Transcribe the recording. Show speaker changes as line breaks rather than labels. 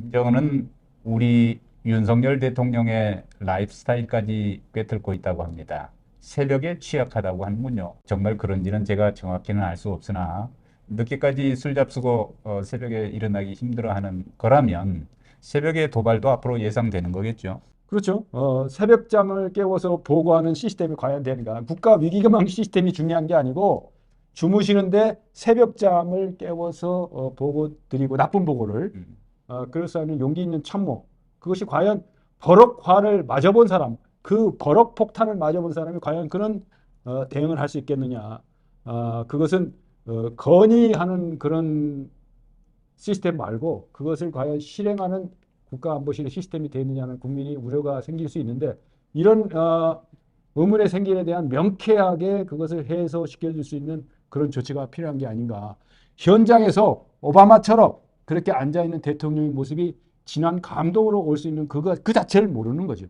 김정은은 우리 윤석열 대통령의 라이프 스타일까지 꿰뚫고 있다고 합니다. 새벽에 취약하다고 하는군요. 정말 그런지는 제가 정확히는 알 수 없으나 늦게까지 술 잡수고 어, 새벽에 일어나기 힘들어하는 거라면 새벽에 도발도 앞으로 예상되는 거겠죠.
그렇죠. 어, 새벽잠을 깨워서 보고하는 시스템이 과연 되는가? 국가 위기망 시스템이 중요한 게 아니고 주무시는데 새벽잠을 깨워서 어, 보고 드리고 나쁜 보고를
음.
어, 그럴 수 있는 용기 있는 참모. 그것이 과연 버럭화를 맞아본 사람, 그 버럭 폭탄을 맞아본 사람이 과연 그런 어, 대응을 할 수 있겠느냐. 아, 그것은 어, 건의하는 그런 시스템 말고 그것을 과연 실행하는 국가안보실의 시스템이 되느냐는 국민이 우려가 생길 수 있는데 이런 어, 의문의 생길에 대한 명쾌하게 그것을 해소시켜 줄 수 있는 그런 조치가 필요한 게 아닌가. 현장에서 오바마처럼 그렇게 앉아 있는 대통령의 모습이 진한 감동으로 올 수 있는 그거 그 자체를 모르는 거죠.